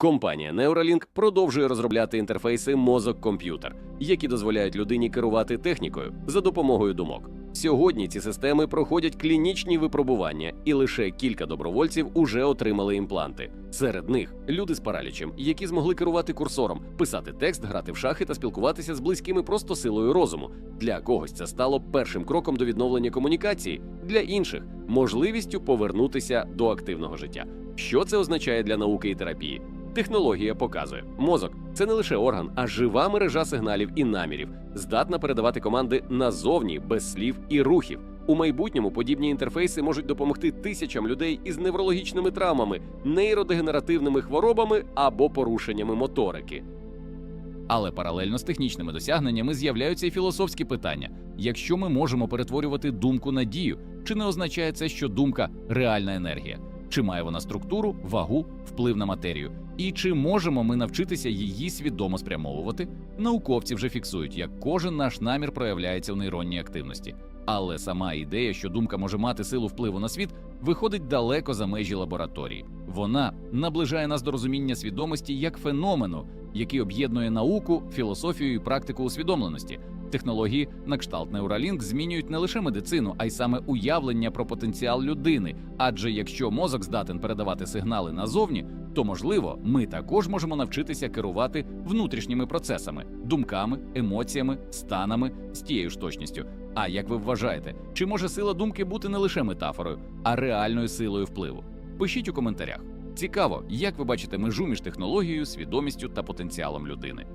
Компанія Neuralink продовжує розробляти інтерфейси мозок-комп'ютер, які дозволяють людині керувати технікою за допомогою думок. Сьогодні ці системи проходять клінічні випробування, і лише кілька добровольців уже отримали імпланти. Серед них люди з паралічем, які змогли керувати курсором, писати текст, грати в шахи та спілкуватися з близькими просто силою розуму. Для когось це стало першим кроком до відновлення комунікації, для інших можливістю повернутися до активного життя. Що це означає для науки і терапії? Технологія показує, мозок це не лише орган, а жива мережа сигналів і намірів, здатна передавати команди назовні без слів і рухів. У майбутньому подібні інтерфейси можуть допомогти тисячам людей із неврологічними травмами, нейродегенеративними хворобами або порушеннями моторики. Але паралельно з технічними досягненнями з'являються і філософські питання. Якщо ми можемо перетворювати думку на дію, чи не означає це, що думка реальна енергія? Чи має вона структуру, вагу, вплив на матерію? І чи можемо ми навчитися її свідомо спрямовувати? Науковці вже фіксують, як кожен наш намір проявляється в нейронній активності. Але сама ідея, що думка може мати силу впливу на світ, виходить далеко за межі лабораторії. Вона наближає нас до розуміння свідомості як феномену, який об'єднує науку, філософію і практику усвідомленості. Технології на кшталт Neuralink змінюють не лише медицину, а й саме уявлення про потенціал людини. Адже якщо мозок здатен передавати сигнали назовні, то можливо ми також можемо навчитися керувати внутрішніми процесами, думками, емоціями, станами з тією ж точністю. А як ви вважаєте, чи може сила думки бути не лише метафорою, а реальною силою впливу? Пишіть у коментарях. Цікаво, як ви бачите межу між технологією, свідомістю та потенціалом людини.